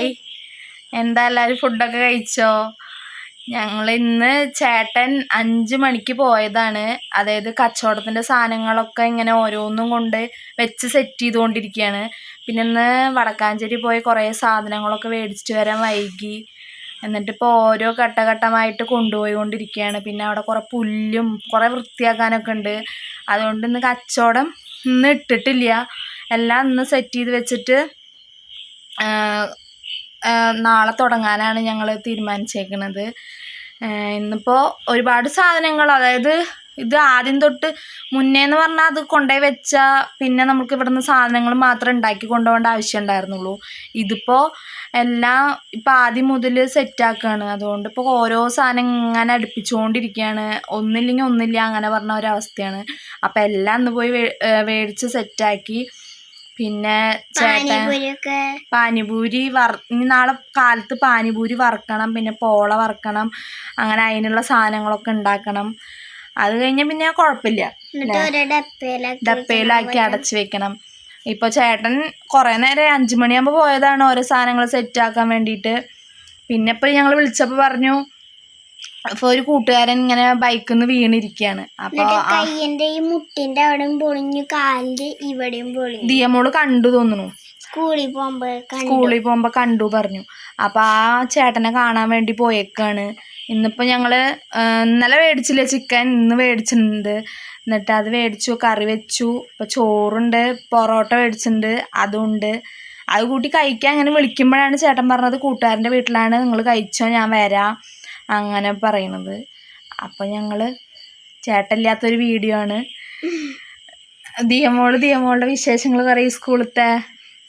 Hi. എന്താ എല്ലാവരും ഫുഡൊക്കെ കഴിച്ചോ? ഞങ്ങൾ ഇന്ന് ചേട്ടൻ അഞ്ച് മണിക്ക് പോയതാണ്. അതായത് കച്ചവടത്തിന്റെ സാധനങ്ങളൊക്കെ ഇങ്ങനെ ഓരോന്നും കൊണ്ട് വെച്ച് സെറ്റ് ചെയ്തുകൊണ്ടിരിക്കുകയാണ് പിന്നെ ഇന്ന് വടക്കാഞ്ചേരി പോയി കുറേ സാധനങ്ങളൊക്കെ മേടിച്ചിട്ട് വരാൻ വൈകി. എന്നിട്ട് ഇപ്പോൾ ഓരോ ഘട്ടഘട്ടമായിട്ട് കൊണ്ടുപോയിക്കൊണ്ടിരിക്കുകയാണ് പിന്നെ അവിടെ കുറേ പുല്ലും കുറേ വൃത്തിയാക്കാനൊക്കെ ഉണ്ട്. അതുകൊണ്ട് ഇന്ന് കച്ചവടം ഇന്ന് ഇട്ടിട്ടില്ല. എല്ലാം ഇന്ന് സെറ്റ് ചെയ്ത് വെച്ചിട്ട് നാളെ തുടങ്ങാനാണ് ഞങ്ങൾ തീരുമാനിച്ചേക്കുന്നത് ഇന്നിപ്പോൾ ഒരുപാട് സാധനങ്ങൾ അതായത് ഇത് ആദ്യം തൊട്ട് മുന്നേ എന്ന് പറഞ്ഞാൽ അത് കൊണ്ടുപോയി വെച്ചാൽ പിന്നെ നമുക്ക് ഇവിടുന്ന് സാധനങ്ങൾ മാത്രം ഉണ്ടാക്കി കൊണ്ടുപോകേണ്ട ആവശ്യം ഉണ്ടായിരുന്നുള്ളൂ. ഇതിപ്പോൾ എല്ലാം ഇപ്പം ആദ്യം മുതൽ സെറ്റാക്കുകയാണ് അതുകൊണ്ട് ഇപ്പോൾ ഓരോ സാധനം ഇങ്ങനെ അടുപ്പിച്ചുകൊണ്ടിരിക്കുകയാണ് ഒന്നില്ലെങ്കിൽ ഒന്നില്ല അങ്ങനെ പറഞ്ഞ ഒരവസ്ഥയാണ്. അപ്പോൾ എല്ലാം ഇന്ന് പോയി മേടിച്ച് സെറ്റാക്കി പിന്നെ ചേട്ടൻ പാനിപൂരി വറ ഇനി നാളെ കാലത്ത് പാനിപൂരി വറക്കണം പിന്നെ പോള വറക്കണം അങ്ങനെ അതിനുള്ള സാധനങ്ങളൊക്കെ ഉണ്ടാക്കണം. അത് കഴിഞ്ഞാൽ പിന്നെ കുഴപ്പമില്ല ഡപ്പയിലാക്കി അടച്ചു വെക്കണം. ഇപ്പൊ ചേട്ടൻ കുറേ നേരം അഞ്ചു മണിയാകുമ്പോ പോയതാണ് ഓരോ സാധനങ്ങൾ സെറ്റ് ആക്കാൻ വേണ്ടിയിട്ട്. പിന്നെ ഇപ്പൊ ഞങ്ങൾ വിളിച്ചപ്പോൾ പറഞ്ഞു അപ്പോൾ ഒരു കൂട്ടുകാരൻ ഇങ്ങനെ ബൈക്കിൽ നിന്ന് വീണിരിക്കുകയാണ് കയ്യിന്റെ ഈ മുട്ടിന്റെ അവിടെയും പൊളിഞ്ഞു കാലിന്റെ ഇവിടെയും പൊളിഞ്ഞു. ദിയമോൾ കണ്ടു തോന്നുന്നു. സ്കൂളിൽ പോകുമ്പോ സ്കൂളിൽ പോകുമ്പോ കണ്ടു പറഞ്ഞു. അപ്പൊ ആ ചേട്ടനെ കാണാൻ വേണ്ടി പോയേക്കാണ്. ഇന്നിപ്പോ ഞങ്ങൾ ഇന്നലെ മേടിച്ചില്ല ചിക്കൻ ഇന്ന് മേടിച്ചിട്ടുണ്ട്. എന്നിട്ട് അത് മേടിച്ചു കറി വെച്ചു. ഇപ്പൊ ചോറുണ്ട് പൊറോട്ട മേടിച്ചിട്ടുണ്ട് അതുണ്ട്. അത് കൂട്ടി കഴിക്കാൻ അങ്ങനെ വിളിക്കുമ്പോഴാണ് ചേട്ടൻ പറഞ്ഞത് കൂട്ടുകാരന്റെ വീട്ടിലാണ്. നിങ്ങൾ കഴിച്ചോ ഞാൻ വരാം. അങ്ങനെ പറയണത്. അപ്പോൾ ഞങ്ങൾ ചേട്ടല്ലാത്തൊരു വീഡിയോ ആണ്. ദിയമോൾ ദിയമോളുടെ വിശേഷങ്ങൾ പറയും സ്കൂളത്തെ.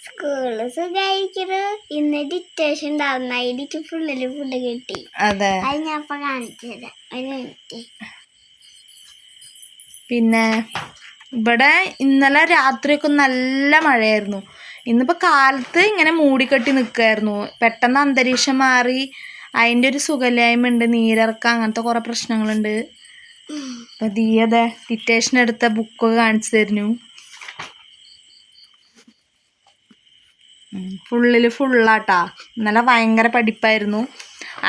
സ്കൂൾ സുഖായിരിക്കുന്നു. ഇന്ന് ഡിറ്റേഷൻ ഉണ്ടാവുന്ന എനിക്ക് ഫുള്ളിൽ ഫുഡ് കിട്ടി. അതെ. അത് ഞാൻ ഇപ്പൊ കാണിച്ചു തരാം. പിന്നെ ഇവിടെ ഇന്നലെ രാത്രിയൊക്കെ നല്ല മഴയായിരുന്നു. ഇന്നിപ്പോ കാലത്ത് ഇങ്ങനെ മൂടിക്കെട്ടി നിൽക്കുമായിരുന്നു പെട്ടെന്ന് അന്തരീക്ഷം മാറി. അതിന്റെ ഒരു സുഖമില്ലായ്മ ഉണ്ട് നീരിറക്കം അങ്ങനത്തെ കുറേ പ്രശ്നങ്ങളുണ്ട്. അപ്പം ദീയതെ ഡിറ്റേഷൻ എടുത്ത ബുക്ക് കാണിച്ചു തരുന്നു. ഫുള്ളിൽ ഫുള്ളാട്ടാ ഇന്നലെ ഭയങ്കര പഠിപ്പായിരുന്നു.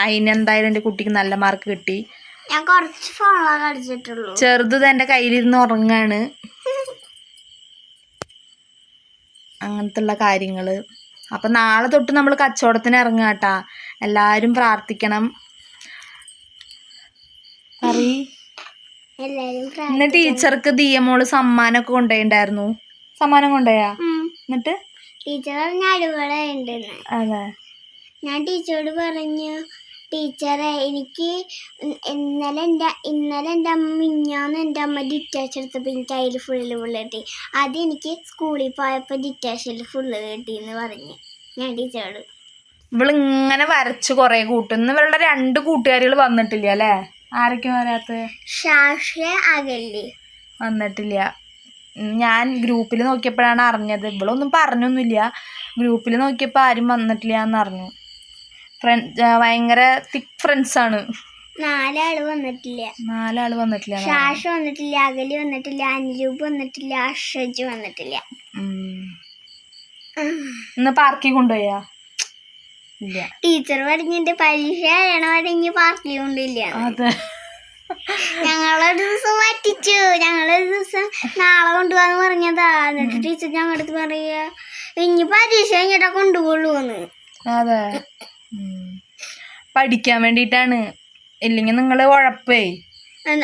അതിന് എന്തായാലും എന്റെ കുട്ടിക്ക് നല്ല മാർക്ക് കിട്ടി. ഞാൻ കുറച്ച് കളിച്ചിട്ടുള്ളൂ ചെറുത് എന്റെ കയ്യിലിരുന്ന് ഉറങ്ങാണ്. അങ്ങനത്തെ ഉള്ള കാര്യങ്ങൾ അപ്പം നാളെ തൊട്ട് നമ്മൾ കച്ചവടത്തിന് ഇറങ്ങുക കേട്ടാ എല്ലാവരും പ്രാർത്ഥിക്കണം. പിന്നെ എല്ലാരും ഇന്ന് ടീച്ചർക്ക് ദിയമോൾ സമ്മാനമൊക്കെ കൊണ്ടുപോയിണ്ടായിരുന്നു. സമ്മാനം കൊണ്ടുപോയാ? എന്നിട്ട്? ടീച്ചർ പറഞ്ഞ അതെ. ഞാൻ ടീച്ചറോട് പറഞ്ഞു ടീച്ചറെ എനിക്ക് ഇന്നലെ എന്റെ ഇന്നലെ എന്റെ അമ്മ മിഞ്ഞാന്ന് എന്റെ അമ്മ ഡിറ്റാച്ച് എടുത്തപ്പോൾ എനിക്ക് അതിൽ ഫുള്ള് ഫുള്ള് കിട്ടി. അത് എനിക്ക് സ്കൂളിൽ പോയപ്പോൾ ഡിറ്റാച്ചിൽ ഫുള്ള് കിട്ടി എന്ന് പറഞ്ഞു. ഞാൻ ടീച്ചറോട്. ഇവളിങ്ങനെ വരച്ച് കുറേ കൂട്ടും. ഇന്ന് ഇവളുടെ രണ്ട് കൂട്ടുകാരികൾ വന്നിട്ടില്ല അല്ലേ? ആരൊക്കെയാ വരാത്ത? അകല്ലേ വന്നിട്ടില്ല. ഞാൻ ഗ്രൂപ്പിൽ നോക്കിയപ്പോഴാണ് അറിഞ്ഞത്. ഇവളൊന്നും പറഞ്ഞൊന്നുമില്ല. ഗ്രൂപ്പിൽ നോക്കിയപ്പോൾ ആരും വന്നിട്ടില്ല എന്ന് അറിഞ്ഞു ഫ്രണ്ട് ഭയങ്കര ഫ്രണ്ട്സ് ആണ്. നാലാൾ വന്നിട്ടില്ല. നാലാൾ വന്നിട്ടില്ല ഷാഷ വന്നിട്ടില്ല അകലി വന്നിട്ടില്ല അനുരൂപ് വന്നിട്ടില്ല അഷജ് വന്നിട്ടില്ല. ഇന്ന് പാർക്കിൽ കൊണ്ടുപോയാ? ടീച്ചർ പറഞ്ഞിട്ട് പരീക്ഷ ഇനി പാർട്ടി കൊണ്ടില്ല അതെ. ഞങ്ങളൊരു ദിവസം പറ്റിച്ചു ഞങ്ങളൊരു ദിവസം നാളെ കൊണ്ടുപോകാന്ന് പറഞ്ഞതാ. എന്നിട്ട് ടീച്ചർ ഞങ്ങളുടെ അടുത്ത് പറയാ ഇനി പരീക്ഷ കഴിഞ്ഞിട്ടാ കൊണ്ടുപോകുള്ളൂന്ന്. അതെ. പഠിക്കാൻ വേണ്ടിട്ടാണ് ഇല്ലെങ്കിൽ നിങ്ങൾ ഉഴപ്പേ.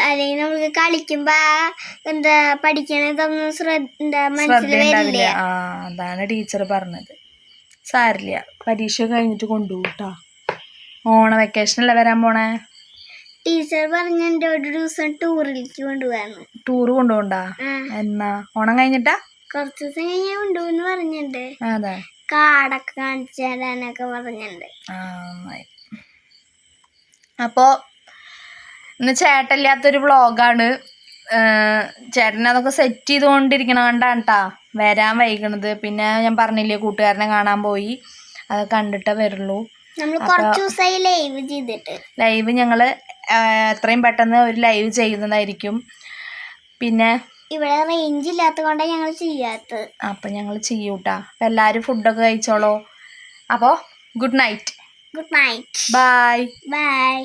അല്ലെങ്കിൽ നമുക്ക് കളിക്കുമ്പോ എന്താ പഠിക്കണതൊന്നും ശ്രദ്ധ മനസ്സിൽ വരില്ല. അതാണ് ടീച്ചർ പറഞ്ഞത്. സാരില്ല. പരീക്ഷ കഴിഞ്ഞിട്ട് കൊണ്ടുപോട്ടാ ഓണ വെക്കേഷനല്ലേ വരാൻ പോണേ? ടീച്ചർ പറഞ്ഞ ഒരു ദിവസം ടൂറിലേക്ക് കൊണ്ടുപോകാന്ന് ടൂർ കൊണ്ടുപോണ്ടാ എന്നാ? ഓണം കഴിഞ്ഞിട്ടാ? കുറച്ച് ദിവസം കഴിഞ്ഞാൽ കൊണ്ടുപോകുന്ന് പറഞ്ഞിട്ടുണ്ട് അതെ. കാടൊക്കെ കാണിച്ചു തരാനൊക്കെ പറഞ്ഞിട്ടുണ്ട് അപ്പോ അപ്പോൾ ഇന്ന് ചേട്ടല്ലാത്തൊരു വ്ളോഗാണ് ചേട്ടൻ അതൊക്കെ സെറ്റ് ചെയ്തുകൊണ്ടിരിക്കണ കണ്ടാണ് കേട്ടാ വരാൻ വൈകണത്. പിന്നെ ഞാൻ പറഞ്ഞില്ലേ കൂട്ടുകാരനെ കാണാൻ പോയി. അത് കണ്ടിട്ടേ വരുള്ളൂ. ലൈവ് ചെയ്തിട്ട്. ലൈവ് ഞങ്ങൾ എത്രയും പെട്ടെന്ന് ഒരു ലൈവ് ചെയ്യുന്നതായിരിക്കും. പിന്നെ ഇവിടെ റേഞ്ച് ഇല്ലാത്ത കൊണ്ടാണ് ഞങ്ങൾ ചെയ്യാത്തത്. അപ്പം ഞങ്ങൾ ചെയ്യൂട്ടാ. അപ്പം എല്ലാവരും ഫുഡൊക്കെ കഴിച്ചോളൂ. അപ്പോൾ good night good night bye bye